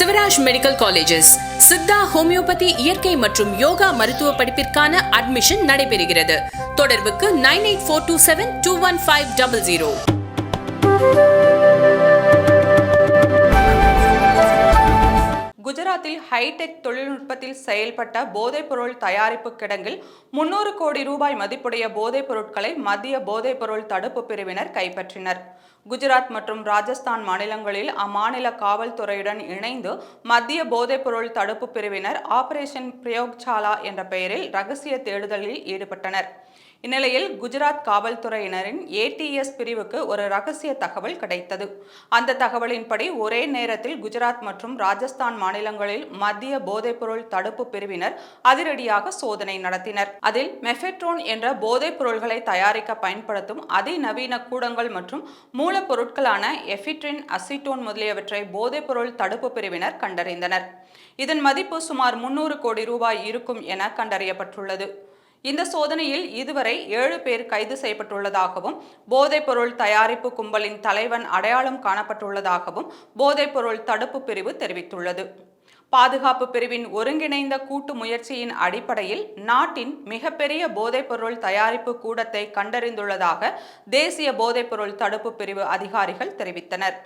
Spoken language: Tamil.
Sivaraj medical colleges. Siddha homeopathy இயற்கை மற்றும் யோகா மருத்துவ படிப்பிற்கான அட்மிஷன் நடைபெறுகிறது. தொடர்புக்கு nine eight four two seven two one five double zero. தமிழகத்தில் ஹைடெக் தொழில்நுட்பத்தில் செயல்பட்ட போதைப்பொருள் தயாரிப்பு கிடங்கில் முன்னூறு கோடி ரூபாய் மதிப்புடைய போதைப் பொருட்களை மத்திய போதைப்பொருள் தடுப்பு பிரிவினர் கைப்பற்றினர். குஜராத் மற்றும் ராஜஸ்தான் மாநிலங்களில் அம்மாநில காவல்துறையுடன் இணைந்து மத்திய போதைப்பொருள் தடுப்பு பிரிவினர் ஆபரேஷன் பிரயோக்சாலா என்ற பெயரில் ரகசிய தேடுதலில் ஈடுபட்டனர். இந்நிலையில் குஜராத் காவல்துறையினரின் ஏடிஎஸ் பிரிவுக்கு ஒரு ரகசிய தகவல் கிடைத்தது. அந்த தகவலின்படி ஒரே நேரத்தில் குஜராத் மற்றும் ராஜஸ்தான் மாநிலங்களில் மத்திய போதைப்பொருள் தடுப்பு பிரிவினர் அதிரடியாக சோதனை நடத்தினர். அதில் மெஃபெட்ரோன் என்ற போதைப் பொருள்களை தயாரிக்க பயன்படுத்தும் அதிநவீன கூடங்கள் மற்றும் மூலப்பொருட்களான எஃபிட்ரின் அசிட்டோன் முதலியவற்றை போதைப்பொருள் தடுப்பு பிரிவினர் கண்டறிந்தனர். இதன் மதிப்பு சுமார் முன்னூறு கோடி ரூபாய் இருக்கும் என கண்டறியப்பட்டுள்ளது. இந்த சோதனையில் இதுவரை ஏழு பேர் கைது செய்யப்பட்டுள்ளதாகவும் போதைப்பொருள் தயாரிப்பு கும்பலின் தலைவன் அடையாளம் காணப்பட்டுள்ளதாகவும் போதைப்பொருள் தடுப்பு பிரிவு தெரிவித்துள்ளது. பாதுகாப்பு பிரிவின் ஒருங்கிணைந்த கூட்டு முயற்சியின் அடிப்படையில் நாட்டின் மிகப்பெரிய போதைப்பொருள் தயாரிப்பு கூடத்தை கண்டறிந்துள்ளதாக தேசிய போதைப்பொருள் தடுப்பு பிரிவு அதிகாரிகள் தெரிவித்தனர்.